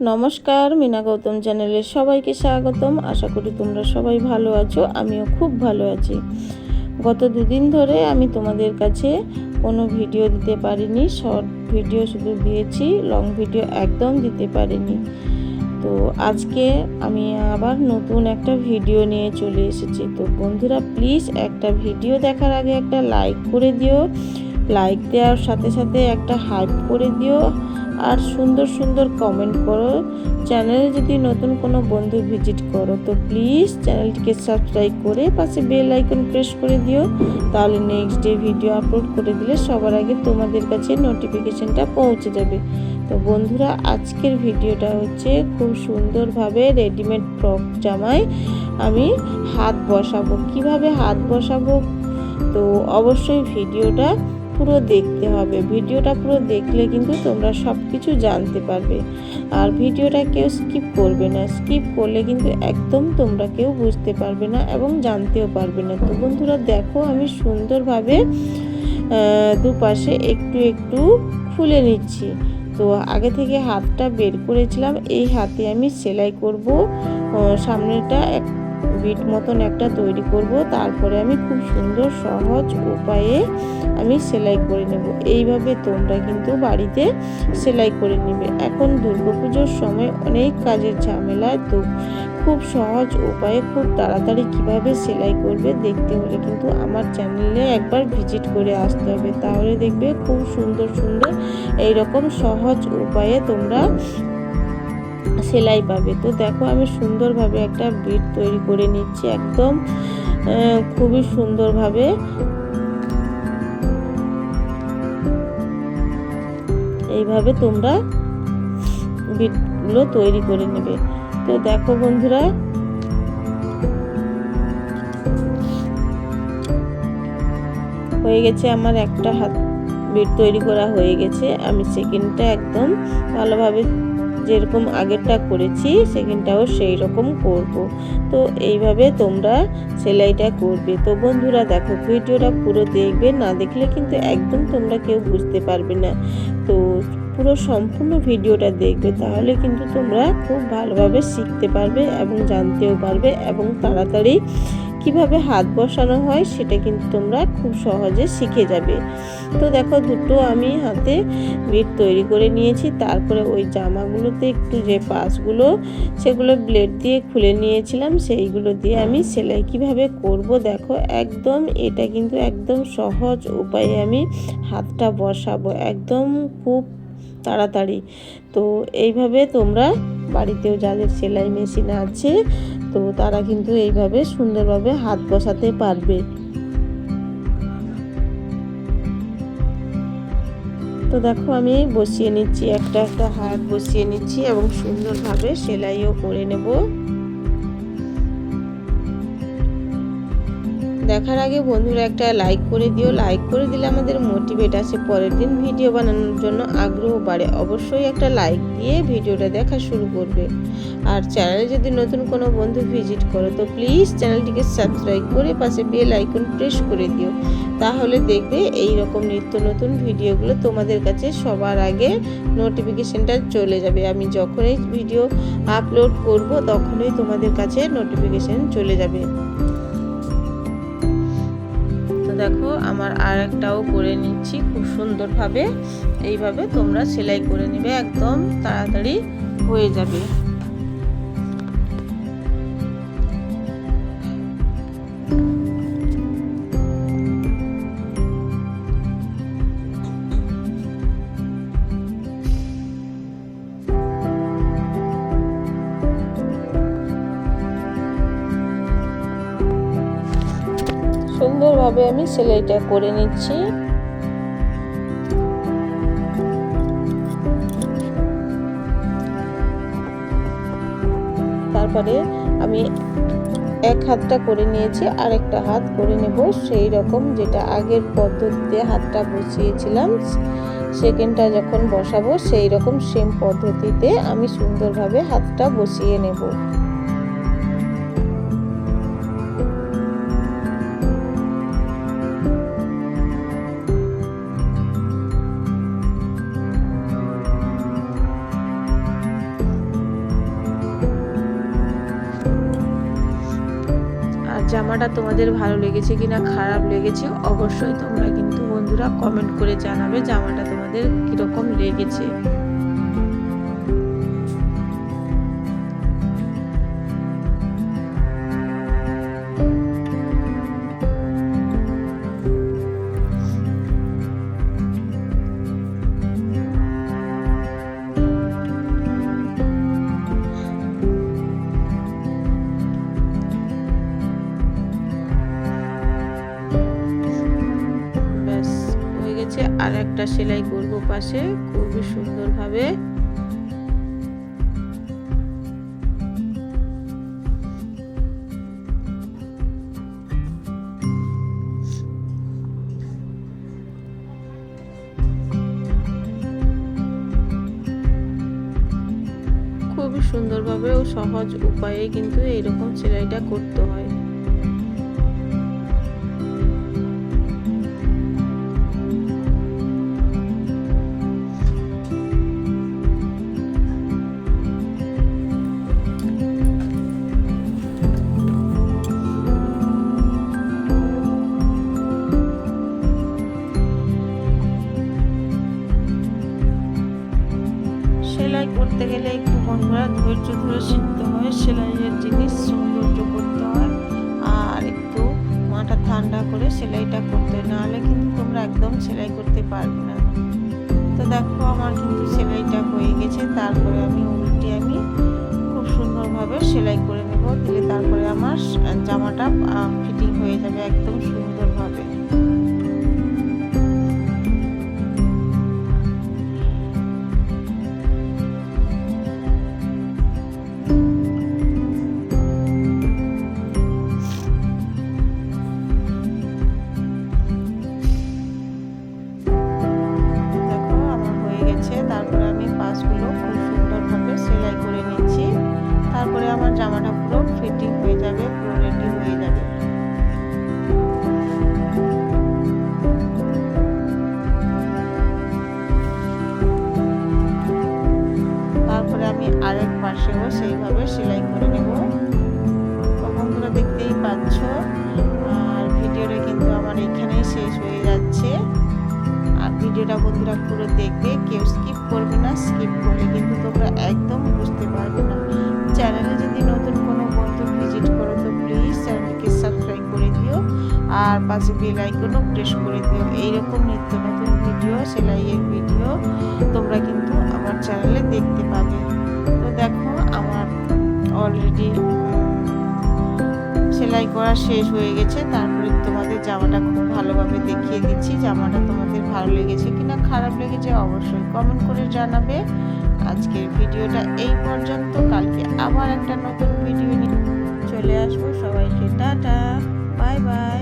নমস্কার, মিনা গৌতম চ্যানেলে সবাইকে স্বাগতম। আশা করি তোমরা সবাই ভালো আছো, আমিও খুব ভালো আছি। গত দুদিন ধরে আমি তোমাদের কাছে কোনো ভিডিও দিতে পারিনি, শর্ট ভিডিও শুধু দিয়েছি, লং ভিডিও একদম দিতে পারিনি। তো আজকে আমি আবার নতুন একটা ভিডিও নিয়ে চলে এসেছি। তো বন্ধুরা, প্লিজ একটা ভিডিও দেখার আগে একটা লাইক করে দিও। লাইক দেওয়ার সাথে সাথে একটা হাইপ করে দিও। আর সুন্দর সুন্দর কমেন্ট করো। চ্যানেলে যদি নতুন কোনো বন্ধু ভিজিট করো, তো প্লিজ চ্যানেলটিকে সাবস্ক্রাইব করে পাশে বেল আইকন প্রেস করে দিও। তাহলে নেক্সট ডে ভিডিও আপলোড করে দিলে সবার আগে তোমাদের কাছে নোটিফিকেশনটা পৌঁছে যাবে। তো বন্ধুরা, আজকের ভিডিওটা হচ্ছে খুব সুন্দরভাবে রেডিমেড ফ্রক জামায় আমি হাত বসাবো। কীভাবে হাত বসাবো? তো অবশ্যই ভিডিওটা পুরো দেখতে হবে। ভিডিওটা পুরো দেখলে কিন্তু তোমরা সব কিছু জানতে পারবে। আর ভিডিওটা কেউ স্কিপ করবে না। স্কিপ করলে কিন্তু একদম তোমরা কেউ বুঝতে পারবে না এবং জানতেও পারবে না। তো বন্ধুরা, দেখো আমি সুন্দরভাবে দুপাশে একটু একটু খুলে নিচ্ছি। তো আগে থেকে হাতটা বের করেছিলাম। এই হাতে আমি সেলাই করব। সামনেটা এক বিট মতন একটা তৈরি করব। তারপরে আমি খুব সুন্দর, সহজ উপায়ে আমি সেলাই করে নেব। এইভাবে তোমরা কিন্তু বাড়িতে সেলাই করে নেবে। এখন দুর্গাপুজোর সময় অনেক কাজের ঝামেলা, তো খুব সহজ উপায়ে খুব তাড়াতাড়ি কীভাবে সেলাই করবে দেখতে হলে কিন্তু আমার চ্যানেলে একবার ভিজিট করে আসতে হবে। তাহলে দেখবে খুব সুন্দর সুন্দর এই রকম সহজ উপায়ে তোমরা সেলাই পাবে। তো দেখো আমি সুন্দরভাবে একটা বিট তৈরি করে নিচ্ছি একদম খুবই সুন্দরভাবে। এইভাবে তোমরা বিটগুলো তৈরি করে নেবে। তো দেখো বন্ধুরা, হয়ে গেছে আমার একটা হাত বিট তৈরি করা হয়ে গেছে। আমি সেকেন্ডটা একদম ভালোভাবে যেরকম আগেরটা করেছি সেকেন্ডটাও সেই রকম করব। তো এইভাবে তোমরা সেলাইটা করবে। তো বন্ধুরা, দেখো, ভিডিওটা পুরো দেখবে, না দেখলে কিন্তু একদম তোমরা কেউ বুঝতে পারবে না। তো পুরো সম্পূর্ণ ভিডিওটা দেখবে, তাহলে কিন্তু তোমরা খুব ভালোভাবে শিখতে পারবে এবং জানতেও পারবে এবং তাড়াতাড়ি কীভাবে হাত বসানো হয় সেটা কিন্তু তোমরা খুব সহজে শিখে যাবে। তো দেখো দুটো আমি হাতে বিট তৈরি করে নিয়েছি। তারপরে ওই জামাগুলোতে একটু যে পাশগুলো, সেগুলো ব্লেড দিয়ে খুলে নিয়েছিলাম। সেইগুলো দিয়ে আমি সেলাই কীভাবে করব দেখো, একদম এটা কিন্তু একদম সহজ উপায়ে আমি হাতটা বসাবো। একদম খুব তাড়াতাড়ি। তো এইভাবে তোমরা বাড়িতেও যাদের সেলাই মেশিন আছে তো তারা কিন্তু এইভাবে সুন্দরভাবে হাত বসাতে পারবে। তো দেখো আমি বসিয়ে নিচ্ছি, একটা একটা হাত বসিয়ে নিচ্ছি এবং সুন্দরভাবে সেলাইও করে নেব। দেখার আগে বন্ধুরা একটা লাইক করে দিও। লাইক করে দিলে আমাদের মোটিভেট আসে পরের দিন ভিডিও বানানোর জন্য আগ্রহ বাড়ে। অবশ্যই একটা লাইক দিয়ে ভিডিওটা দেখা শুরু করবে। আর চ্যানেলে যদি নতুন কোনো বন্ধু ভিজিট করো, তো প্লিজ চ্যানেলটিকে সাবস্ক্রাইব করে পাশে বেল আইকন প্রেস করে দিও। তাহলে দেখবে এই রকম নিত্য নতুন ভিডিওগুলো তোমাদের কাছে সবার আগে নোটিফিকেশনটা চলে যাবে। আমি যখনই ভিডিও আপলোড করব, তখনই তোমাদের কাছে নোটিফিকেশন চলে যাবে। দেখো, আমার আর একটাও করে নিচ্ছি খুব সুন্দরভাবে। এইভাবে তোমরা সেলাই করে নেবে, একদম তাড়াতাড়ি হয়ে যাবে। সুন্দরভাবে আমি সেলাইটা করে নিচ্ছি। তারপরে আমি এক হাতটা করে নিয়েছি আর একটা হাত করে নেব। সেই রকম যেটা আগের পদ্ধতিতে হাতটা বসিয়েছিলাম, সেকেন্ডটা যখন বসাবো, সেই রকম সেম পদ্ধতিতে আমি সুন্দরভাবে হাতটা বসিয়ে নেব। জামাটা তোমাদের ভালো লেগেছে কি না খারাপ লেগেছে, অবশ্যই তোমরা কিন্তু বন্ধুরা কমেন্ট করে জানাবে জামাটা তোমাদের কীরকম লেগেছে। আর একটা সেলাই করব পাশে, খুবই সুন্দরভাবে। খুবই সুন্দরভাবে ও সহজ উপায়ে কিন্তু এরকম সেলাইটা করতে হয়। সেলাইটা করতে, নাহলে কিন্তু তোমরা একদম সেলাই করতে পারবে না। তো দেখো, আমার কিন্তু সেলাইটা হয়ে গেছে, তারপরে আমি উল্টে আমি খুব সুন্দরভাবে সেলাই করে নেব, দিলে তারপরে আমার জামাটা ফিটিং হয়ে যাবে একদম সুন্দরভাবে শেষ হয়ে যাচ্ছে। আর ভিডিওটা বন্ধুরা পুরো দেখবে, কেউ স্কিপ করবে না স্কিপ করলে কিন্তু তোমরা একদম বুঝতে পারবে না। চ্যানেলে যদি নতুন কোনো বন্ধু ভিজিট করো, তো প্লিজ চ্যানেলকে সাবস্ক্রাইব করে দিও আর পাশে বেল আইকনও প্রেস করে দিও। এইরকম নিত্য নতুন ভিডিও সেলাইয়ের ভিডিও তোমরা কিন্তু আমার চ্যানেলে দেখতে পাবে। তো দেখো, আমার অলরেডি সেলাই করা শেষ হয়ে গেছে। তারপরে তোমাদের জামাটা খুব ভালোভাবে দেখিয়ে দিচ্ছি। জামাটা তোমাদের ভালো লেগেছে কিনা, খারাপ লেগেছে অবশ্যই কমেন্ট করে জানাবে। আজকের ভিডিওটা এই পর্যন্ত। কালকে আবার একটা নতুন ভিডিও নিয়ে চলে আসব। সবাইকে টাটা বাই বাই